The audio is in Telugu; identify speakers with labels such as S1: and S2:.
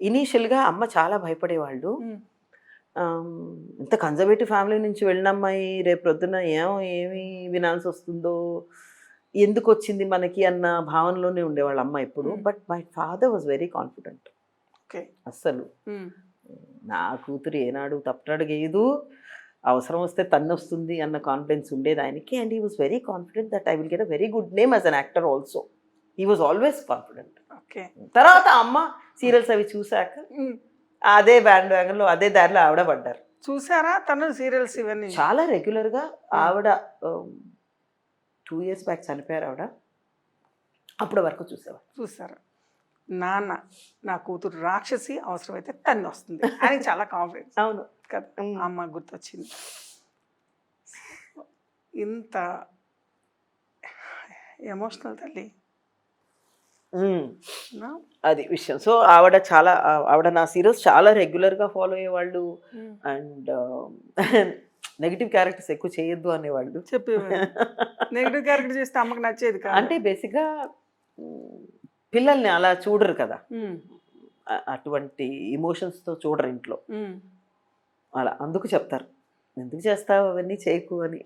S1: ఇనీషియల్గా అమ్మ చాలా భయపడేవాళ్ళు. ఇంత కన్జర్వేటివ్ ఫ్యామిలీ నుంచి వెళ్ళిన అమ్మాయి రేపు ప్రొద్దున ఏం ఏమి వినాల్సి వస్తుందో ఎందుకు వచ్చింది మనకి అన్న భావనలోనే ఉండేవాళ్ళ అమ్మ ఎప్పుడు. But my father was very confident.
S2: Okay.
S1: అస్సలు. నా కూతురు ఏనాడు తప్పటడుగేయదు అవసరం వస్తే తన్ను వస్తుంది అన్న కాన్ఫిడెన్స్ ఉండేది ఆయనకి. And he was very confident that I will get a very good name as an actor also. He was always confident.
S2: Okay.
S1: తర్వాత అమ్మ సీరియల్స్ అవి చూశాక అదే బ్యాండ్ వ్యాగన్లో అదే దారిలో ఆవిడ పడ్డారు.
S2: చూసారా తను సీరియల్స్ ఇవన్నీ?
S1: చాలా రెగ్యులర్గా ఆవిడ టూ ఇయర్స్ బ్యాక్ చనిపోయారు ఆవిడ. అప్పటి వరకు చూసేవారు.
S2: చూసారు నాన్న నా కూతురు రాక్షసి అవసరమైతే తన్ని వస్తుంది. అని చాలా కాన్ఫిడెన్స్
S1: అవును.
S2: కదా. అమ్మ గుర్తొచ్చింది. ఇంత ఎమోషనల్ తల్లి?
S1: అది విషయం. సో ఆవిడ చాలా ఆవిడ నా సీరియల్స్ చాలా రెగ్యులర్గా ఫాలో అయ్యేవాళ్ళు అండ్ నెగిటివ్ క్యారెక్టర్స్ ఎక్కువ చేయొద్దు అనేవాళ్ళు.
S2: చెప్పేవారు నెగిటివ్ క్యారెక్టర్ చేస్తే అమ్మకి నచ్చేది కాదు.
S1: అంటే బేసిక్గా పిల్లల్ని అలా చూడరు కదా. అటువంటి ఎమోషన్స్తో చూడరు ఇంట్లో. అలా అందుకు చెప్తారు. ఎందుకు చేస్తావు అవన్నీ చేయకు అని.